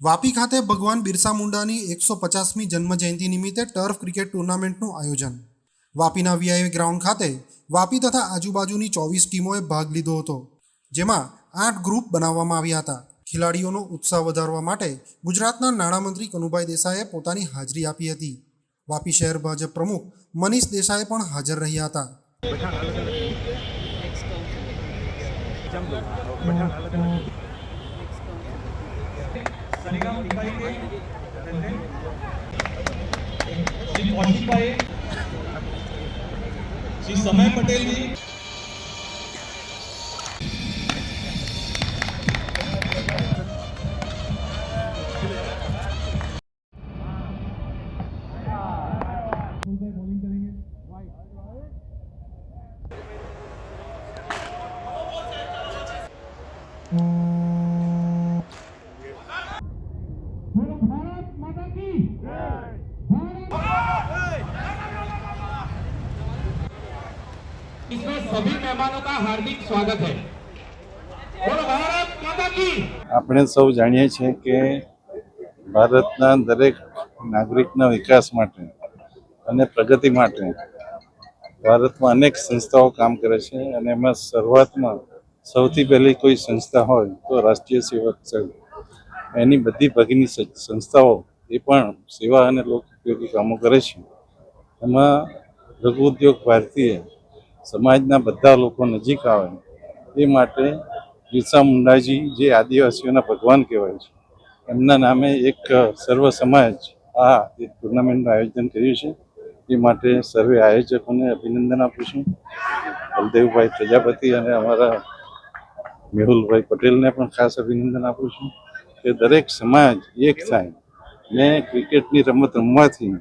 વાપી ખાતે ભગવાન બિરસા મુંડાની એકસો પચાસમી જન્મજયંતિ નિમિત્તે ટર્ફ ક્રિકેટ ટુર્નામેન્ટનું આયોજન. વાપીના વીઆઈ ગ્રાઉન્ડ ખાતે વાપી તથા આજુબાજુની ચોવીસ ટીમોએ ભાગ લીધો હતો. જેમાં આઠ ગ્રુપ બનાવવામાં આવ્યા હતા. ખેલાડીઓનો ઉત્સાહ વધારવા માટે ગુજરાતના નાણામંત્રી કનુભાઈ દેસાઈએ પોતાની હાજરી આપી હતી. વાપી શહેર ભાજપ પ્રમુખ મનીષ દેસાઈ પણ હાજર રહ્યા હતા. श्री समय पटेल जी। बॉलिंग करेंगे सभी मेहमानों का हार्दिक स्वागत है बोलो भारत माता की આપણે સૌ જાણીએ છીએ કે ભારતના દરેક નાગરિકના વિકાસ માટે અને પ્રગતિ માટે ભારતમાં અનેક સંસ્થાઓ કામ કરે છે અને એમાં શરૂઆતમાં સૌથી પહેલી કોઈ સંસ્થા હોય તો રાષ્ટ્રીય સેવક સંઘ એની બધી ભગીની સ- સંસ્થાઓ એ પણ સેવા અને લોક ઉપયોગી કામો કરે છે એમાં લઘુ ઉદ્યોગ ભારતીય સમાજના બધા લોકો નજીક આવે એ માટે બિરસા મુંડાજી જે આદિવાસીઓના ભગવાન કહેવાય છે, એમના નામે એક સર્વ સમાજ આ એક ટુર્નામેન્ટનું આયોજન કર્યું છે. એ માટે સર્વે આયોજકોને અભિનંદન આપું છું. બલદેવભાઈ પ્રજાપતિ અને અમારા મેહુલભાઈ પટેલને પણ ખાસ અભિનંદન આપું છું કે દરેક સમાજ એક થાય ને ક્રિકેટની રમત રમવાથી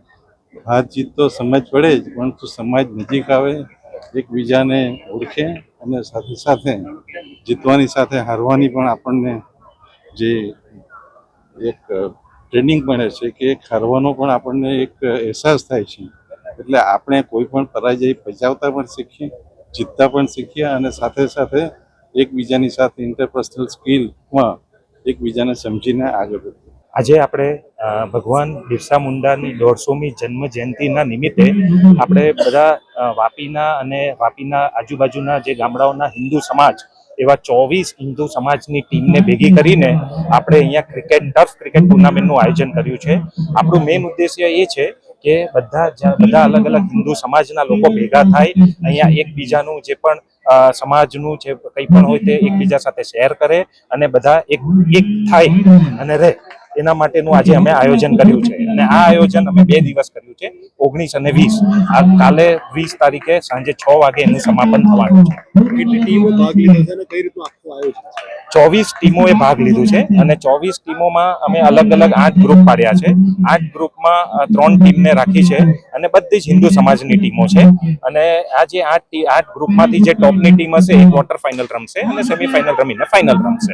હાર જીત તો સમજ પડે જ, પરંતુ સમાજ નજીક આવે એકબીજાને ઓળખે અને સાથે સાથે જીતવાની સાથે હારવાની પણ આપણને જે એક ટ્રેનિંગ મળે છે કે હારવાનો પણ આપણને એક અહેસાસ થાય છે. એટલે આપણે કોઈ પણ પરાજય પચાવતા પણ શીખીએ, જીતતા પણ શીખીએ અને સાથે સાથે એકબીજાની સાથે ઇન્ટરપર્સનલ સ્કિલમાં એકબીજાને સમજીને આગળ વધીએ. આજે આપણે ભગવાન બિરસા મુંડાની દોઢસોમી જન્મ જયંતિના નિમિત્તે આપણે બધા વાપીના અને વાપીના આજુબાજુના જે ગામડાઓના હિન્દુ સમાજ એવા ચોવીસ હિન્દુ સમાજની ટીમને ભેગી કરીને આપણે અહીંયા ક્રિકેટ, ટર્ફ ક્રિકેટ ટુર્નામેન્ટનું આયોજન કર્યું છે. આપણું મેઇન ઉદ્દેશ્ય એ છે કે બધા બધા અલગ અલગ હિન્દુ સમાજના લોકો ભેગા થાય, અહીંયા એકબીજાનું જે પણ સમાજનું જે કંઈ પણ હોય તે એકબીજા સાથે શેર કરે અને બધા એક એક થાય અને રહે. એના માટેનું આજે અમે આયોજન કર્યું છે. અને આ આયોજન અમે બે દિવસ કર્યું છે ઓગણીસ અને વીસ. આ કાલે વીસ તારીખે સાંજે છ વાગે એનું સમાપન થવાનું છે. ચોવીસ ટીમોએ ભાગ લીધું છે અને ચોવીસ ટીમોમાં અમે અલગ અલગ આઠ ગ્રુપ પાડ્યા છે. આઠ ગ્રુપમાં ત્રણ ટીમને રાખી છે અને બધી જ હિન્દુ સમાજની ટીમો છે. અને આ જે આઠ આઠ ગ્રુપમાંથી જે ટોપની ટીમ હશે એ ક્વાર્ટર ફાઇનલ રમશે અને સેમીફાઇનલ રમીને ફાઇનલ રમશે.